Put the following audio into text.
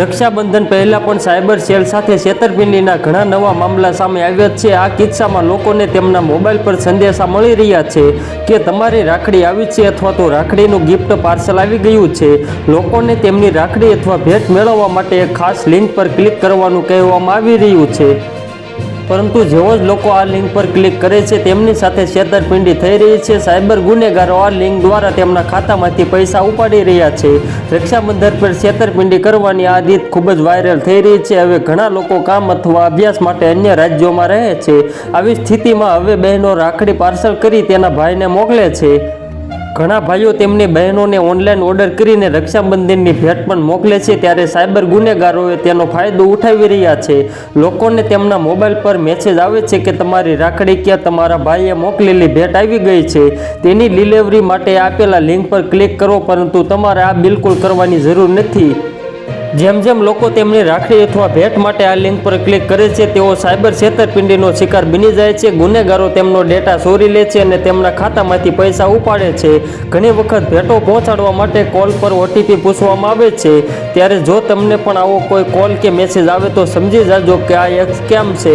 રક્ષાબંધન પહેલાં પણ cyber cell સાથે છેતરપિંડીના ઘણા નવા મામલા સામે આવ્યા છે. આ કિસ્સામાં લોકોને તેમના મોબાઈલ પર સંદેશા મળી રહ્યા છે કે તમારી રાખડી આવી છે અથવા તો રાખડીનું ગિફ્ટ પાર્સલ આવી ગયું છે. લોકોને તેમની રાખડી અથવા ભેટ મેળવવા માટે એક ખાસ લિંક પર ક્લિક કરવાનું કહેવામાં આવી રહ્યું છે. પરંતુ જેવો જ લોકો આ લિંક પર ક્લિક કરે છે, તેમની સાથે છેતરપિંડી થઈ રહી છે. સાયબર ગુનેગારો આ લિંક દ્વારા તેમના ખાતામાંથી પૈસા ઉપાડી રહ્યા છે. રક્ષાબંધન પર છેતરપિંડી કરવાની આ રીત ખૂબ જ વાયરલ થઈ રહી છે. હવે ઘણા લોકો કામ અથવા અભ્યાસ માટે અન્ય રાજ્યોમાં રહે છે. આવી સ્થિતિમાં હવે બહેનો રાખડી પાર્સલ કરી તેના ભાઈને મોકલે છે. ઘણા ભાઈઓ તેમની બહેનોને ઓનલાઈન ઓર્ડર કરીને રક્ષાબંધનની ભેટ પણ મોકલે છે. ત્યારે સાયબર ગુનેગારોએ તેનો ફાયદો ઉઠાવી રહ્યા છે. લોકોને તેમના મોબાઈલ પર મેસેજ આવે છે કે તમારી રાખડી કે તમારા ભાઈએ મોકલેલી ભેટ આવી ગઈ છે. તેની ડિલિવરી માટે આપેલા લિંક પર ક્લિક કરો, પરંતુ તમારે આ બિલકુલ કરવાની જરૂર નથી. જેમ જેમ લોકો તેમની રાખડી અથવા ભેટ માટે આ લિંક પર ક્લિક કરે છે, તેઓ સાયબર છેતરપિંડીનો શિકાર બની જાય છે, ગુનેગારો તેમનો ડેટા ચોરી લે છે અને તેમના ખાતામાંથી પૈસા ઉપાડે છે. ઘણી વખત ભેટો પહોંચાડવા માટે કોલ પર ઓટીપી પૂછવામાં આવે છે. ત્યારે જો તમને પણ આવો કોઈ કોલ કે મેસેજ આવે તો સમજી જાજો કે આ એક સ્કેમ છે.